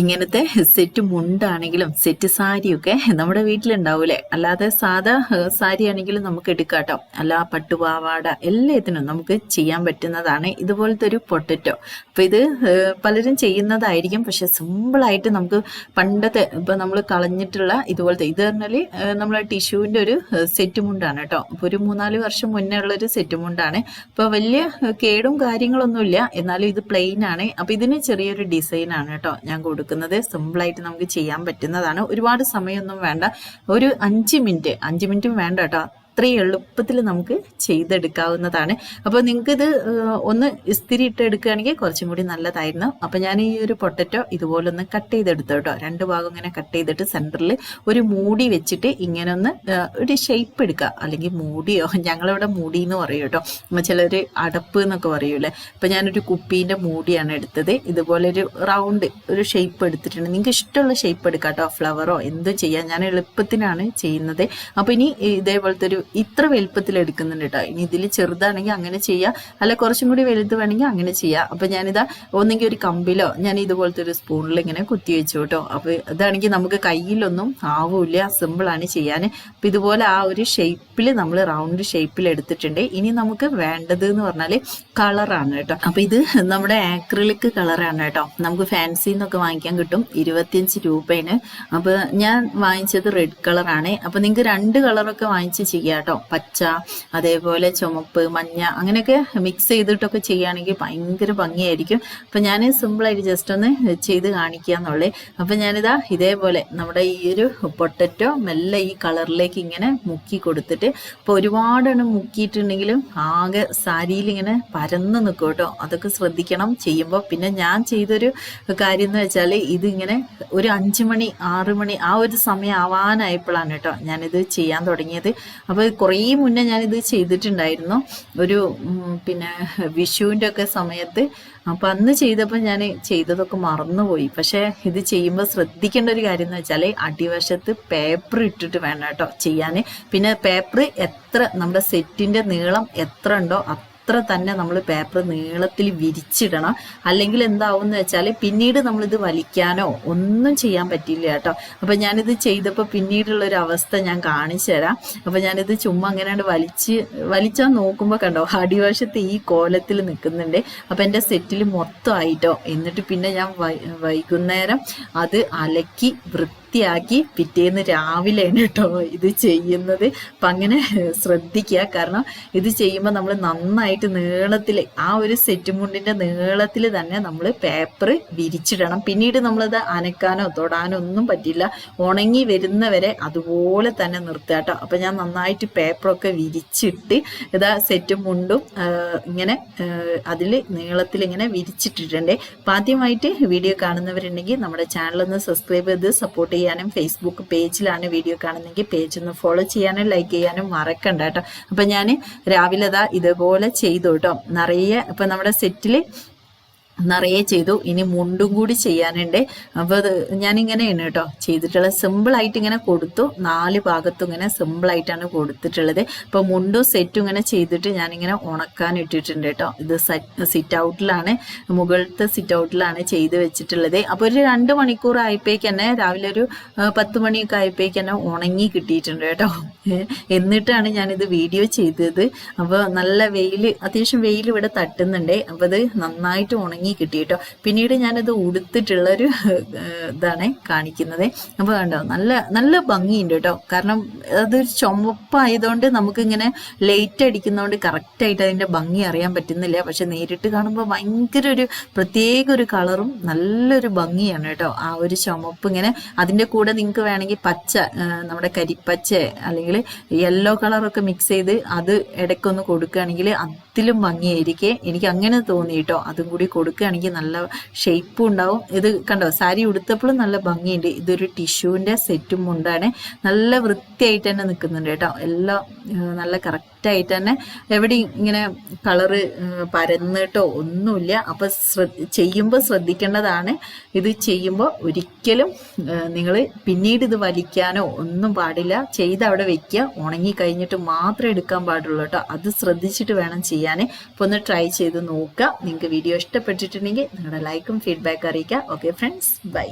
ഇങ്ങനത്തെ set മുണ്ടാണെങ്കിലും set സാരിയൊക്കെ നമ്മുടെ വീട്ടിലുണ്ടാവൂലേ? അല്ലാതെ സാധാ സാരി ആണെങ്കിലും നമുക്ക് എടുക്കാട്ടോ. കേട്ടോ അല്ല പട്ടുപാവാട എല്ലാത്തിനും നമുക്ക് ചെയ്യാൻ പറ്റുന്നതാണ്. ഇതുപോലത്തെ ഒരു പൊട്ടറ്റോ. അപ്പൊ ഇത് പലരും ചെയ്യുന്നതായിരിക്കും. പക്ഷെ സിമ്പിളായിട്ട് നമുക്ക് പണ്ടത്തെ ഇപ്പൊ നമ്മൾ കളഞ്ഞിട്ടുള്ള ഇതുപോലത്തെ ഇത് പറഞ്ഞാൽ നമ്മൾ നമ്മളെ ടിഷ്യൂവിന്റെ ഒരു സെറ്റ് മുണ്ടാണ് കേട്ടോ. അപ്പൊ ഒരു മൂന്നാൽ വർഷം മുന്നേ ഉള്ള ഒരു സെറ്റ് മുണ്ടാണ്. അപ്പൊ വലിയ കേടും കാര്യങ്ങളൊന്നുമില്ല. എന്നാലും ഇത് പ്ലെയിൻ ആണ്. അപ്പൊ ഇതിന് ചെറിയൊരു ഡിസൈനാണ് കേട്ടോ ഞാൻ കൊടുക്കുന്നത്. സിമ്പിൾ ആയിട്ട് നമുക്ക് ചെയ്യാൻ പറ്റുന്നതാണ്. ഒരുപാട് സമയമൊന്നും വേണ്ട. ഒരു അഞ്ച് മിനിറ്റ് അഞ്ച് മിനിറ്റും വേണ്ട കേട്ടോ. അത്രയും എളുപ്പത്തിൽ നമുക്ക് ചെയ്തെടുക്കാവുന്നതാണ്. അപ്പോൾ നിങ്ങൾക്ക് ഇത് ഒന്ന് ഇസ്തിരി ഇട്ട് എടുക്കുകയാണെങ്കിൽ കുറച്ചും കൂടി നല്ലതായിരുന്നു. അപ്പോൾ ഞാൻ ഈ ഒരു പൊട്ടറ്റോ ഇതുപോലെ ഒന്ന് കട്ട്. ചെയ്തെടുത്തു കേട്ടോ രണ്ട് ഭാഗം ഇങ്ങനെ കട്ട് ചെയ്തിട്ട് സെന്ററിൽ ഒരു മൂടി വെച്ചിട്ട് ഇങ്ങനെ ഒന്ന് ഒരു ഷേപ്പ് എടുക്കുക അല്ലെങ്കിൽ മൂടിയോ ഞങ്ങളിവിടെ മൂടി എന്ന് പറയും കേട്ടോ. ചിലർ അടപ്പ് എന്നൊക്കെ പറയൂലേ. അപ്പം ഞാനൊരു കുപ്പീന്റെ മൂടിയാണ് എടുത്തത്. ഇതുപോലെ ഒരു റൗണ്ട് ഒരു ഷേപ്പ് എടുത്തിട്ടുണ്ട്. നിങ്ങൾക്ക് ഇഷ്ടമുള്ള ഷേപ്പ് എടുക്കാം കേട്ടോ ഫ്ലവറോ എന്തും ചെയ്യാം. ഞാൻ എളുപ്പത്തിനാണ് ചെയ്യുന്നത്. അപ്പോൾ ഇനി ഇതേപോലത്തെ ഒരു ഇത്ര വലുപ്പത്തിൽ എടുക്കുന്നുണ്ട് കേട്ടോ ഇനി ഇതിൽ ചെറുതാണെങ്കിൽ അങ്ങനെ ചെയ്യാം. അല്ല കുറച്ചും കൂടി വലുത് വേണമെങ്കിൽ അങ്ങനെ ചെയ്യാം. അപ്പം ഞാനിതാ ഒന്നെങ്കിൽ ഒരു കമ്പിലോ ഞാൻ ഇതുപോലത്തെ ഒരു സ്പൂണിൽ ഇങ്ങനെ കുത്തി വെച്ചു കേട്ടോ അപ്പോൾ ഇതാണെങ്കിൽ നമുക്ക് കയ്യിലൊന്നും ആവൂല സിമ്പിളാണ് ചെയ്യാൻ അപ്പം ഇതുപോലെ ആ ഒരു ഷേപ്പിൽ നമ്മൾ റൗണ്ട് ഷേപ്പിൽ എടുത്തിട്ടുണ്ട്. ഇനി നമുക്ക് വേണ്ടത് എന്ന് പറഞ്ഞാൽ കളറാണ് കേട്ടോ അപ്പം ഇത് നമ്മുടെ ആക്രിലിക് കളറാണ് കേട്ടോ നമുക്ക് ഫാൻസി എന്നൊക്കെ വാങ്ങിക്കാൻ കിട്ടും. ഇരുപത്തിയഞ്ച് രൂപയാണ് അപ്പോൾ ഞാൻ വാങ്ങിച്ചത് റെഡ് കളറാണ്. അപ്പോൾ നിങ്ങൾക്ക് രണ്ട് കളറൊക്കെ വാങ്ങിച്ച് ചെയ്യാം. കേട്ടോ പച്ച അതേപോലെ ചുമപ്പ് മഞ്ഞ അങ്ങനെയൊക്കെ മിക്സ് ചെയ്തിട്ടൊക്കെ ചെയ്യുകയാണെങ്കിൽ ഭയങ്കര ഭംഗിയായിരിക്കും. അപ്പം ഞാൻ സിമ്പിളായിട്ട് ജസ്റ്റ് ഒന്ന് ചെയ്ത് കാണിക്കുക എന്നുള്ളേ അപ്പം ഞാനിതാ ഇതേപോലെ നമ്മുടെ ഈ ഒരു പൊട്ടറ്റോ മെല്ലെ ഈ കളറിലേക്ക് ഇങ്ങനെ മുക്കി കൊടുത്തിട്ട് ഇപ്പോൾ ഒരുപാടെണ്ണം മുക്കിയിട്ടുണ്ടെങ്കിലും ആകെ സാരിയിൽ ഇങ്ങനെ പരന്ന് നിൽക്കും കേട്ടോ. അതൊക്കെ ശ്രദ്ധിക്കണം ചെയ്യുമ്പോൾ പിന്നെ ഞാൻ ചെയ്തൊരു കാര്യം എന്ന് വെച്ചാൽ ഇതിങ്ങനെ ഒരു അഞ്ച് മണി ആറ് മണി ആ ഒരു സമയം ആവാനായപ്പോഴാണ് കേട്ടോ ഞാനിത് ചെയ്യാൻ തുടങ്ങിയത്. അപ്പോൾ കുറേ മുന്നേ ഞാനിത് ചെയ്തിട്ടുണ്ടായിരുന്നു. ഒരു പിന്നെ വിഷുവിന്റെ ഒക്കെ സമയത്ത്. അപ്പം അന്ന് ചെയ്തപ്പോൾ ഞാൻ ചെയ്തതൊക്കെ മറന്നുപോയി. പക്ഷേ ഇത് ചെയ്യുമ്പോൾ ശ്രദ്ധിക്കേണ്ട ഒരു കാര്യം എന്ന് വെച്ചാൽ അടിവശത്ത് പേപ്പർ ഇട്ടിട്ട് വേണം കേട്ടോ ചെയ്യാൻ പിന്നെ പേപ്പർ എത്ര നമ്മുടെ സെറ്റിന്റെ നീളം എത്ര ഉണ്ടോ തന്നെ നമ്മൾ പേപ്പർ നീളത്തിൽ വിരിച്ചിടണം. അല്ലെങ്കിൽ എന്താവും എന്ന് വെച്ചാൽ പിന്നീട് നമ്മളിത് വലിക്കാനോ ഒന്നും ചെയ്യാൻ പറ്റില്ല കേട്ടോ. അപ്പം ഞാനിത് ചെയ്തപ്പോൾ പിന്നീടുള്ള ഒരു അവസ്ഥ ഞാൻ കാണിച്ചു തരാം അപ്പം ഞാനിത് ചുമ്മാ അങ്ങനെയാണ് വലിച്ച് വലിച്ചാൽ നോക്കുമ്പോൾ കണ്ടോ അടിവശത്ത് ഈ കോലത്തിൽ നിൽക്കുന്നുണ്ട്. അപ്പം എന്റെ സെറ്റിൽ മൊത്തമായിട്ടോ എന്നിട്ട് പിന്നെ ഞാൻ വൈകുന്നേരം അത് അലക്കി വൃത്തിയാക്കി പിറ്റേന്ന് രാവിലെയാണ് കേട്ടോ ഇത് ചെയ്യുന്നത്. അപ്പം അങ്ങനെ ശ്രദ്ധിക്കുക. കാരണം ഇത് ചെയ്യുമ്പോൾ നമ്മൾ നന്നായിട്ട് നീളത്തിൽ ആ ഒരു സെറ്റ് മുണ്ടിന്റെ നീളത്തിൽ തന്നെ നമ്മൾ പേപ്പർ വിരിച്ചിടണം. പിന്നീട് നമ്മളത് അനക്കാനോ തൊടാനോ ഒന്നും പറ്റില്ല. ഉണങ്ങി വരുന്നവരെ അതുപോലെ തന്നെ നിർത്തുക കേട്ടോ. അപ്പം ഞാൻ നന്നായിട്ട് പേപ്പറൊക്കെ വിരിച്ചിട്ട് ഇതാ സെറ്റും മുണ്ടും ഇങ്ങനെ അതിൽ നീളത്തിൽ ഇങ്ങനെ വിരിച്ചിട്ടിട്ടുണ്ട് അപ്പം ആദ്യമായിട്ട് വീഡിയോ കാണുന്നവരുണ്ടെങ്കിൽ നമ്മുടെ ചാനൽ ഒന്ന് സബ്സ്ക്രൈബ് ചെയ്ത് സപ്പോർട്ട് ചെയ്യാനും ഫേസ്ബുക്ക് പേജിലാണ് വീഡിയോ കാണുന്നെങ്കിൽ പേജ് ഒന്ന് ഫോളോ ചെയ്യാനും ലൈക്ക് ചെയ്യാനും മറക്കണ്ട കേട്ടോ. അപ്പം ഞാൻ രാവിലെ ഇതാ ഇതുപോലെ ചെയ്തു കേട്ടോ. നിറയെ ഇപ്പം നമ്മുടെ സെറ്റിൽ നിറയെ ചെയ്തു. ഇനി മുണ്ടും കൂടി ചെയ്യാനുണ്ട്. അപ്പോൾ അത് ഞാനിങ്ങനെയാണ് കേട്ടോ ചെയ്തിട്ടുള്ളത്. സിമ്പിളായിട്ട് ഇങ്ങനെ കൊടുത്തു. നാല് ഭാഗത്തും ഇങ്ങനെ സിമ്പിളായിട്ടാണ് കൊടുത്തിട്ടുള്ളത്. അപ്പോൾ മുണ്ടും സെറ്റും ഇങ്ങനെ ചെയ്തിട്ട് ഞാനിങ്ങനെ ഉണക്കാൻ ഇട്ടിട്ടുണ്ട് കേട്ടോ. ഇത് സിറ്റ് ഔട്ടിലാണ് മുകളിലത്തെ സിറ്റ് ഔട്ടിലാണ് ചെയ്ത് വെച്ചിട്ടുള്ളത്. അപ്പോൾ ഒരു രണ്ട് മണിക്കൂർ ആയപ്പോഴേക്ക് തന്നെ രാവിലെ ഒരു പത്ത് മണിയൊക്കെ ആയപ്പോഴേക്ക് തന്നെ ഉണങ്ങി കിട്ടിയിട്ടുണ്ട് കേട്ടോ. എന്നിട്ടാണ് ഞാനിത് വീഡിയോ ചെയ്തത്. അപ്പോൾ നല്ല വെയിൽ അത്യാവശ്യം വെയിൽ ഇവിടെ തട്ടുന്നുണ്ട്. അപ്പോൾ അത് നന്നായിട്ട് ഉണങ്ങി കിട്ടി കേട്ടോ. പിന്നീട് ഞാനത് ഉടുത്തിട്ടുള്ളൊരു ഇതാണ് കാണിക്കുന്നത്. അപ്പോൾ കണ്ടോ നല്ല നല്ല ഭംഗിയുണ്ട് കേട്ടോ. കാരണം അതൊരു ചുമപ്പായതുകൊണ്ട് നമുക്കിങ്ങനെ ലൈറ്റ് അടിക്കുന്നതുകൊണ്ട് കറക്റ്റായിട്ട് അതിന്റെ ഭംഗി അറിയാൻ പറ്റുന്നില്ല. പക്ഷെ നേരിട്ട് കാണുമ്പോൾ ഭയങ്കര ഒരു പ്രത്യേക ഒരു കളറും നല്ലൊരു ഭംഗിയാണ് കേട്ടോ. ആ ഒരു ചുമപ്പ് ഇങ്ങനെ അതിന്റെ കൂടെ നിങ്ങൾക്ക് വേണമെങ്കിൽ പച്ച നമ്മുടെ കരിപ്പച്ച അല്ലെങ്കിൽ യെല്ലോ കളറൊക്കെ മിക്സ് ചെയ്ത് അത് ഇടയ്ക്കൊന്ന് കൊടുക്കുകയാണെങ്കിൽ അതിലും ഭംഗിയായിരിക്കേ. എനിക്ക് അങ്ങനെ തോന്നി കേട്ടോ. അതും കൂടി കൊടുക്കുകയാണെങ്കിൽ നല്ല ഷേപ്പും ഉണ്ടാവും. ഇത് കണ്ടോ സാരി ഉടുത്തപ്പോഴും നല്ല ഭംഗിയുണ്ട്. ഇതൊരു ടിഷ്യൂവിന്റെ സെറ്റും മുണ്ടാണ് നല്ല വൃത്തിയായിട്ട് തന്നെ നിൽക്കുന്നുണ്ട് കേട്ടോ. എല്ലാം നല്ല കറക്റ്റ് കറക്റ്റായിട്ട് തന്നെ എവിടെയും ഇങ്ങനെ കളറ് പരന്നിട്ടോ ഒന്നുമില്ല. അപ്പം ശ്രദ്ധ ചെയ്യുമ്പോൾ ശ്രദ്ധിക്കേണ്ടതാണ്. ഇത് ചെയ്യുമ്പോൾ ഒരിക്കലും നിങ്ങൾ പിന്നീട് ഇത് വലിക്കാനോ ഒന്നും പാടില്ല. ചെയ്ത് അവിടെ വെക്കുക. ഉണങ്ങി കഴിഞ്ഞിട്ട് മാത്രമേ എടുക്കാൻ പാടുള്ളൂ കേട്ടോ. അത് ശ്രദ്ധിച്ചിട്ട് വേണം ചെയ്യാൻ അപ്പോൾ ഒന്ന് ട്രൈ ചെയ്ത് നോക്കുക. നിങ്ങൾക്ക് വീഡിയോ ഇഷ്ടപ്പെട്ടിട്ടുണ്ടെങ്കിൽ നിങ്ങളുടെ ലൈക്കും ഫീഡ്ബാക്കും അറിയിക്കുക. Okay friends. ബൈ.